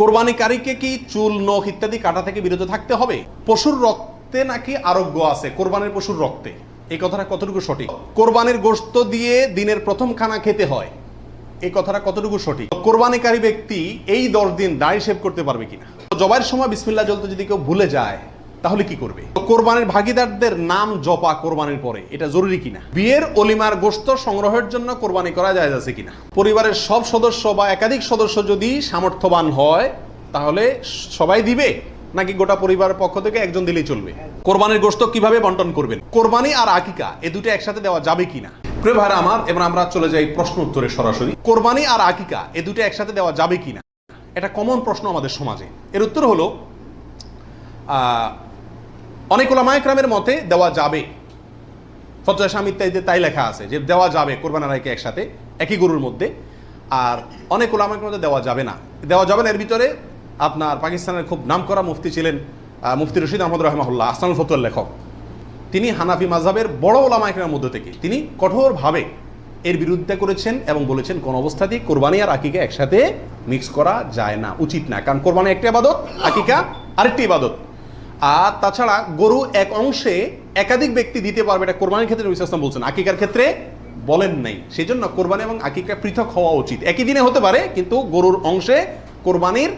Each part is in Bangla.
কোরবানিকারীকে কি চুল, নখ ইত্যাদি কাটা থেকে বিরত থাকতে হবে? পশুর রক্তে নাকি আরোগ্য আছে? কোরবানির পশুর রক্তে। এই কথাটা কতটুকু সঠিক? কোরবানির গোস্ত দিয়ে দিনের প্রথম খানা খেতে হয়। এই কথাটা কতটুকু সঠিক? কোরবানিকারী ব্যক্তি এই দশ দিন দায় সেভ করতে পারবে কিনা? জবাইয়ের সময় বিসমিল্লা জ্বলতে যদি কেউ ভুলে যায় তাহলে কি করবে? কোরবানির ভাগিদারদের নাম জপা কোরবানির পরে, এটা জরুরি কিনা? বিয়ের অলিমার গোস্ত সংগ্রহের জন্য কোরবানি করা যায় আছে কিনা? পরিবারের সব সদস্য বা একাধিক সদস্য যদি সামর্থ্যবান হয়, তাহলে সবাই দিবে? নাকি গোটা পরিবারের পক্ষ থেকে একজন দিলেই চলবে? কোরবানির গোস্ত কীভাবে বন্টন করবেন? কোরবানি আর আকিকা, এ দুটো একসাথে দেওয়া যাবে কিনা? প্রিয় ভাইরা আমার, এবার আমরা চলে যাই প্রশ্ন উত্তরে সরাসরি। কোরবানি আর আকিকা, এ দুটো একসাথে দেওয়া যাবে কিনা? এটা কমন প্রশ্ন আমাদের সমাজে। এর উত্তর হলো অনেক ওলামায়করামের মতে দেওয়া যাবে। ফতোয়া স্বামী ইত্যাদিতে তাই লেখা আছে যে দেওয়া যাবে কোরবান আড়াইকে একসাথে, একই গরুর মধ্যে। আর অনেক ওলামায়কের মধ্যে দেওয়া যাবে না। দেওয়া যাবে না, এর ভিতরে আপনার পাকিস্তানের খুব নামকরা মুফতি ছিলেন মুফতি রশিদ আহমদ রহমাহুল্লাহ আসানুল ফতুয়ার লেখক। তিনি হানাফি মাযহাবের বড় ওলামায়কের মধ্যে থেকে তিনি কঠোরভাবে এর বিরুদ্ধে করেছেন এবং বলেছেন, কোন অবস্থাতেই কোরবানি আর আকিকা একসাথে মিক্স করা যায় না, উচিত না। কারণ কোরবানি একটি আবাদত, আকিকা আরেকটি ইবাদত আর তাছাড়া গরু এক অংশে একাধিক ব্যক্তি দিতে পারবে, এটা কোরবানির ক্ষেত্রে আলাইহি ওয়াসাল্লাম বলছেন। আকিকার ক্ষেত্রে বলেন নাই। সেই জন্য কোরবানি এবং আকিকা পৃথক হওয়া উচিত। একই দিনে হতে পারে, কিন্তু গরুর অংশে কোরবানির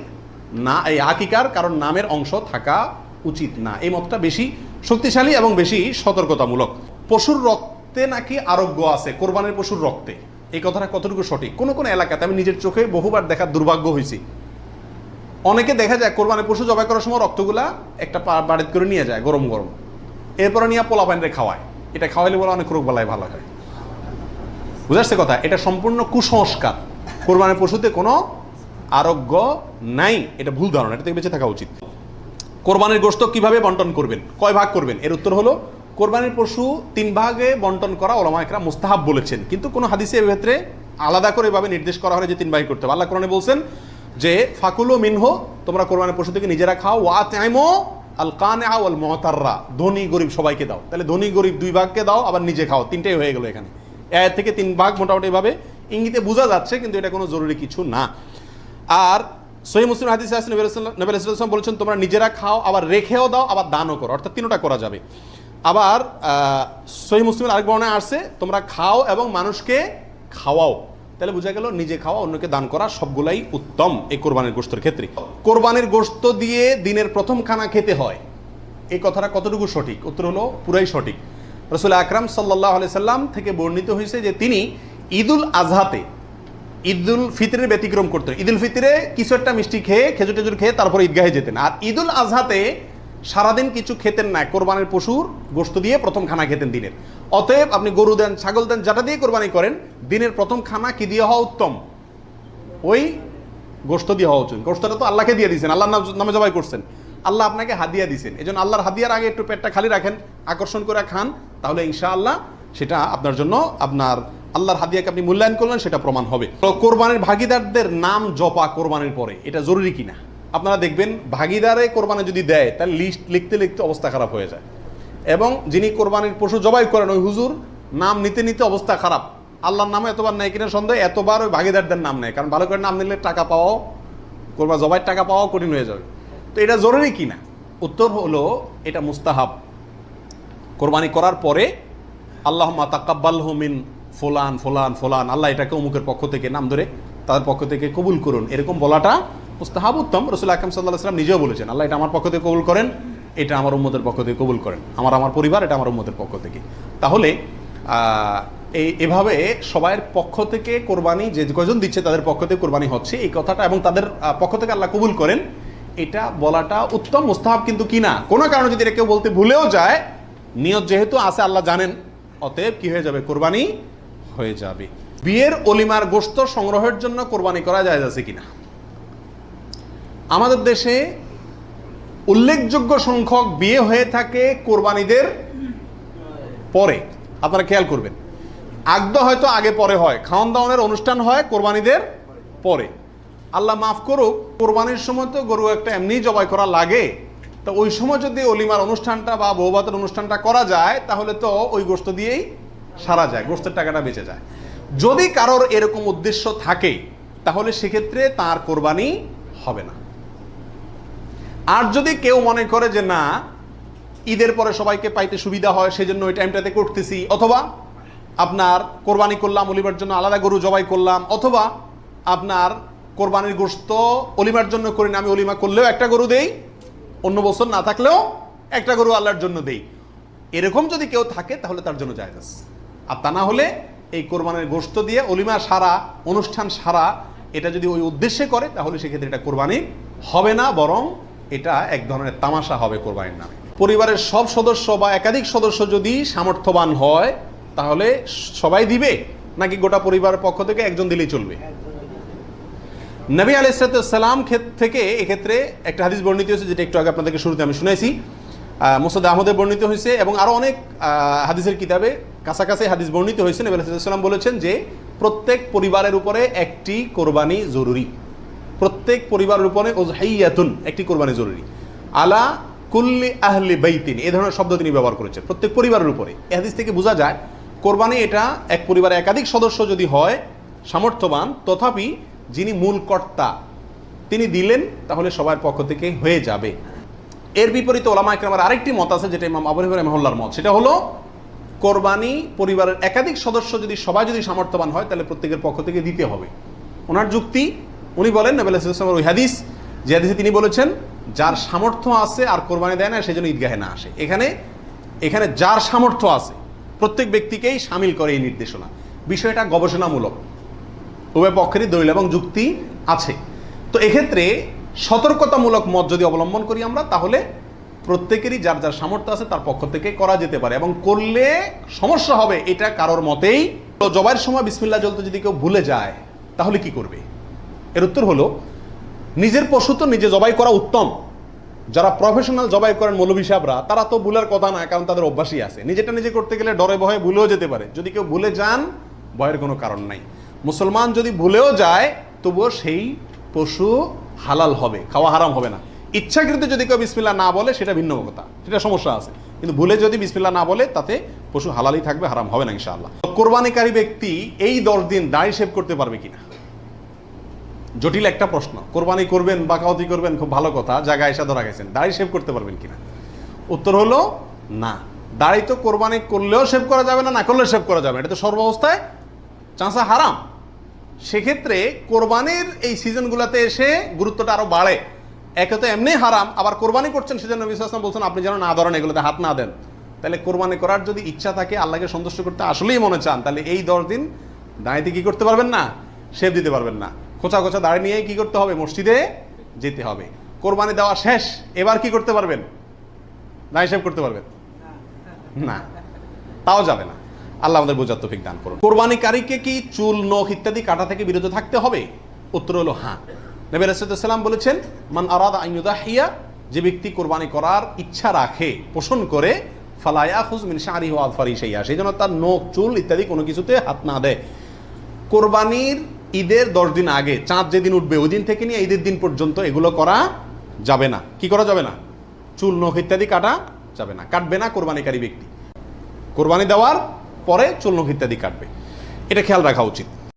না, এই আকিকার কারণ নামের অংশ থাকা উচিত না। এই মতটা বেশি শক্তিশালী এবং বেশি সতর্কতামূলক। পশুর রক্তে নাকি আরোগ্য আছে? কোরবানির পশুর রক্তে। এই কথাটা কতটুকু সঠিক? কোনো কোনো এলাকাতে আমি নিজের চোখে বহুবার দেখার দুর্ভাগ্য হয়েছি অনেকে দেখা যায় কোরবানি পশু জবাই করার সময় রক্তগুলা একটা বাড়িতে করে নিয়ে যায়, গরম গরম। এরপরে নিয়ে পোলা পানিরে খাওয়ায়। এটা খাওয়াইলে বলে অনেক রোগ বালাই ভালো হয়। বুঝাচ্ছে কথা? এটা সম্পূর্ণ কুসংস্কার। কোরবানির পশুতে কোনো আরোগ্য নাই। এটা ভুল ধারণা, এটা থেকে বেঁচে থাকা উচিত। কোরবানির গোশত কীভাবে বন্টন করবেন? কয় ভাগ করবেন? এর উত্তর হলো, কোরবানির পশু তিন ভাগে বন্টন করা ওলামা একরা মুস্তাহাব বলেছেন। কিন্তু কোনো হাদিসে ক্ষেত্রে আলাদা করে এভাবে নির্দেশ করা হয় যে তিন ভাগে করতে হবে, আল্লাহ কোরআনে বলছেন যে ফাকুলো মিনহো, তোমরা কোরবানির পশু থেকে নিজেরা খাও, ওয়া আল কানে আল মহতাররা ধনী গরিব সবাইকে দাও। তাহলে ধনী গরিব দুই ভাগকে দাও, আবার নিজে খাও। তিনটাই হয়ে গেলো এখানে। এর থেকে তিন ভাগ মোটামুটি এভাবে। ইঙ্গিতে বোঝা যাচ্ছে, কিন্তু এটা কোনো জরুরি কিছু না। আর সহি মুসলিম হাদিস নবী রাসূলুল্লাহ বলেছেন, তোমরা নিজেরা খাও, আবার রেখেও দাও, আবার দানও করো। অর্থাৎ তিনটা করা যাবে। আবার সহি মুসলিমের আরেক বর্ণায় আসছে তোমরা খাও এবং মানুষকে খাওয়াও। তাহলে বোঝা গেল নিজে খাওয়া অন্যকে দান করা সবগুলাই উত্তম এই কোরবানির গোশতের ক্ষেত্রে। কোরবানির গোশত দিয়ে দিনের প্রথম খানা খেতে হয়। এই কথাটা কতটুকু সঠিক? উত্তর হলো পুরাই সঠিক। রসুল আকরাম সাল্লাহ সাল্লাম থেকে বর্ণিত হয়েছে যে তিনি ঈদুল আজহাতে ঈদুল ফিতরের ব্যতিক্রম করতেন। ঈদুল ফিতরে কিছু একটা মিষ্টি খেয়ে খেজুর টেজুর খেয়ে তারপর ঈদগাহে যেতেন। আর ঈদুল আজহাতে সারাদিন কিছু খেতেন না, কোরবানির পশুর গোস্ত দিয়ে প্রথম খানা খেতেন দিনের। অতএব আপনি গরু দেন, ছাগল দেন, যেটা দিয়ে কোরবানি করেন, দিনের প্রথম খানা কি দিয়ে হওয়া উত্তম? ওই গোস্ত দিয়ে হওয়া উচিত। গোস্তটা তো আল্লাহকে দিয়ে দিয়েছেন, আল্লাহর নামে জবাই করছেন। আল্লাহ আপনাকে হাদিয়া দিয়েছেন। এই জন্য আল্লাহর হাদিয়ার আগে একটু পেটটা খালি রাখেন, আকর্ষণ করে খান, তাহলে ইনশাআল্লাহ সেটা আপনার জন্য আপনার আল্লাহর হাদিয়াকে আপনি মূল্যায়ন করলেন, সেটা প্রমাণ হবে। কোরবানির ভাগিদারদের নাম জপা কোরবানির পরে, এটা জরুরি কিনা? আপনারা দেখবেন ভাগিদারে কোরবানি যদি দেয়, তাহলে লিস্ট লিখতে লিখতে অবস্থা খারাপ হয়ে যায়। এবং যিনি কোরবানির পশু জবাই করেন, ওই হুজুর নাম নিতে নিতে অবস্থা খারাপ। আল্লাহর নামে এতবার নেয় কিনা সন্দেহ, এতবার ওই ভাগিদারদের নাম নেয়। কারণ ভালো করে নাম নিলে টাকা পাওয়াও কোরবা জবাইয়ের টাকা পাওয়াও কঠিন হয়ে যাবে। তো এটা জরুরি কিনা উত্তর হলো, এটা মুস্তাহাব। কোরবানি করার পরে আল্লাহ তাকাব্বাল মিন ফোলান ফোলান ফোলান। আল্লাহ এটাকে অমুকের পক্ষ থেকে নাম ধরে তাদের পক্ষ থেকে কবুল করুন। এরকম বলাটা মুস্তাহাব উত্তম, রসুল আকরম সাল্লাহ সাল্লাম নিজেও বলেছেন, আল্লাহ এটা আমার পক্ষ থেকে কবুল করেন, এটা আমার উম্মদের পক্ষ থেকে কবুল করেন। আমার আমার পরিবার, এটা আমার উম্মদের পক্ষ থেকে। তাহলে এই এভাবে সবাইয়ের পক্ষ থেকে কোরবানি, যে কজন দিচ্ছে তাদের পক্ষ থেকে কোরবানি হচ্ছে, এই কথাটা এবং তাদের পক্ষ থেকে আল্লাহ কবুল করেন, এটা বলাটা উত্তম, মুস্তাহাব কিন্তু কি না? কোনো কারণে যদি এটা কেউ বলতে ভুলেও যায়, নিয়ত যেহেতু আছে, আল্লাহ জানেন, অতএব কি হয়ে যাবে? কোরবানি হয়ে যাবে। বিয়ের অলিমার গোস্ত সংগ্রহের জন্য কোরবানি করা যায় আছে কিনা? আমাদের দেশে উল্লেখযোগ্য সংখ্যক বিয়ে হয়ে থাকে কোরবানিদের পরে। আপনারা খেয়াল করবেন। আগদ হয়তো আগে পরে হয়। খাওয়ান দাওয়ানের অনুষ্ঠান হয় কোরবানিদের পরে। আল্লাহ মাফ করুক, কোরবানির সময় তো গরু একটা এমনি জবাই করা লাগে। তো ওই সময় যদি অলিমার অনুষ্ঠানটা বা বৌভাতের অনুষ্ঠানটা করা যায়, তাহলে তো ওই গোস্ত দিয়েই সারা যায় গোস্তের টাকাটা বেঁচে যায়। যদি কারোর এরকম উদ্দেশ্য থাকে, তাহলে সেক্ষেত্রে তার কোরবানি হবে না। আর যদি কেউ মনে করে যে না, ঈদের পরে সবাইকে পাইতে সুবিধা হয়, সেজন্য ওই টাইমটাতে করতেছি, অথবা আপনার কোরবানি করলাম অলিমার জন্য আলাদা গরু জবাই করলাম, অথবা আপনার কোরবানির গোস্ত অলিমার জন্য করি না, আমি অলিমা করলেও একটা গরু দেই, অন্য বছর না থাকলেও একটা গরু আল্লাহর জন্য দেই। এরকম যদি কেউ থাকে, তাহলে তার জন্য আছে। আর তা না হলে এই কোরবানির গোস্ত দিয়ে অলিমা সারা, অনুষ্ঠান সারা, এটা যদি ওই উদ্দেশ্যে করে, তাহলে সেক্ষেত্রে এটা কোরবানি হবে না, বরং এটা এক ধরনের তামাশা হবে কোরবানির নামে। পরিবারের সব সদস্য বা একাধিক সদস্য যদি সামর্থ্যবান হয়, তাহলে সবাই দিবে? নাকি গোটা পরিবারের পক্ষ থেকে একজন দিলেই চলবে? নবী আলাইসালাম থেকে এক্ষেত্রে একটা হাদিস বর্ণিত হয়েছে, যেটা একটু আগে আপনাদেরকে শুরুতে আমি শুনেছি। মোসাদ আহমদের বর্ণিত হয়েছে এবং আরও অনেক হাদিসের কিতাবে কাছাকাছি হাদিস বর্ণিত হয়েছে। নবী আলাইসাল্লাম বলেছেন যে, প্রত্যেক পরিবারের উপরে একটি কোরবানি জরুরি। প্রত্যেক পরিবারের উপরে ওজহাইয়াতুন একটি কোরবানি জরুরি। আলা কুল্লি আহলি বাইতিন এই ধরনের শব্দ তিনি ব্যবহার করেছেন, প্রত্যেক পরিবারের উপরে। এই হাদিস থেকে বোঝা যায়, কোরবানি এটা এক পরিবারে একাধিক সদস্য যদি হয়, সামর্থ্যবান, তথাপি যিনি মূল কর্তা, তিনি দিলেন, তাহলে সবার পক্ষ থেকে হয়ে যাবে। এর বিপরীতে ওলামা একরামের আরেকটি মত আছে, যেটা ইমাম আবু হানিফা মহল্লার মত। সেটা হলো, কোরবানি পরিবারের একাধিক সদস্য যদি সবাই যদি সামর্থ্যবান হয়, তাহলে প্রত্যেকের পক্ষ থেকে দিতে হবে। ওনার যুক্তি উনি বলেন ইসলামের ওই হাদিস, যে হাদিসে তিনি বলেছেন, যার সামর্থ্য আছে আর কোরবানি দেয় না সেজন্য ঈদগাহে না আসে। এখানে এখানে যার সামর্থ্য আছে, প্রত্যেক ব্যক্তিকেই সামিল করে এই নির্দেশনা। বিষয়টা গবেষণামূলক। উভয় পক্ষেরই দলিল এবং যুক্তি আছে। তো এক্ষেত্রে সতর্কতামূলক মত যদি অবলম্বন করি আমরা, তাহলে প্রত্যেকেরই যার যার সামর্থ্য আছে, তার পক্ষ থেকে করা যেতে পারে এবং করলে সমস্যা হবে, এটা কারোর মতেই। তো জবাইয়ের সময় বিসমিল্লা জ্বলতে যদি কেউ ভুলে যায়, তাহলে কি করবে? এর উত্তর হলো, নিজের পশু তো নিজে জবাই করা উত্তম। যারা প্রফেশনাল জবাই করেন মৌলভী সাহেবরা, তারা তো ভুলের কথা না কারণ তাদের অভ্যাসই আছে। নিজেটা নিজে করতে গেলে ডরে ভয়ে ভুলেও যেতে পারে। যদি কেউ ভুলে যান, ভয়ের কোনো কারণ নাই। মুসলমান যদি ভুলেও যায়, তবুও সেই পশু হালাল হবে, খাওয়া হারাম হবে না। ইচ্ছাকৃত যদি কেউ বিসমিল্লা না বলে, সেটা ভিন্ন কথা। সেটা সমস্যা আছে। কিন্তু ভুলে যদি বিসমিল্লা না বলে, তাতে পশু হালালই থাকবে, হারাম হবে না, ইনশাআল্লাহ। কোরবানিকারী ব্যক্তি এই দশ দিন দাড়ি সেভ করতে পারবে কিনা? জটিল একটা প্রশ্ন। কোরবানি করবেন বাকাওতি করবেন, খুব ভালো কথা, জায়গায় এসে ধরা গেছেন। দাড়ি শেভ করতে পারবেন কিনা? উত্তর হলো, না। দাড়ি তো কোরবানি করলেও শেভ করা যাবে না না করলেও শেভ করা যাবে। এটা তো সর্বাবস্থায় চাঁচা হারাম। সেক্ষেত্রে কোরবানির এই সিজনগুলোতে এসে গুরুত্বটা আরও বাড়ে। একে তো এমনি হারাম, আবার কোরবানি করছেন সেজন্য বিশ্বাস বলছেন, আপনি যেন না ধরেন, এগুলোতে হাত না দেন। তাহলে কোরবানি করার যদি ইচ্ছা থাকে, আল্লাহকে সন্তুষ্ট করতে আসলেই মনে চান, তাহলে এই দশ দিন দাঁড়িয়ে কি করতে পারবেন না? শেভ দিতে পারবেন না। খোঁচা খোঁচা দাঁড়িয়ে নিয়ে কি করতে হবে? মসজিদে যেতে হবে। কোরবানি দেওয়া শেষ, এবার কি করতে পারবেন? দাঁড়িয়ে শেভ করতে পারবেন? না। তাও যাবে না। আল্লাহ আমাদের বোঝার তৌফিক দান করুন। কোরবানিকারীকে কি চুল, নখ ইত্যাদি কাটা থেকে বিরত থাকতে হবে? উত্তর হলো হ্যাঁ। নবী রাসূলুল্লাহ বলেছেন, মান আরাদা আন ইউদাহিয়া যে ব্যক্তি কোরবানি করার ইচ্ছা রাখে, পোষণ করে ফালায়া খুজ মিন শারি ওয়া আযফারি শাইয়া সেই জন্য তার নখ, চুল ইত্যাদি কোনো কিছুতে হাত না দেয়। কোরবানির ঈদের দশ দিন আগে, চাঁদ যেদিন উঠবে, ওই দিন থেকে নিয়ে ঈদের দিন পর্যন্ত এগুলো করা যাবে না। কি করা যাবে না? চুল, নখ ইত্যাদি কাটা যাবে না। কাটবে না কোরবানিকারী ব্যক্তি। কোরবানি দেওয়ার পরে চুল, নখ ইত্যাদি কাটবে। এটা খেয়াল রাখা উচিত।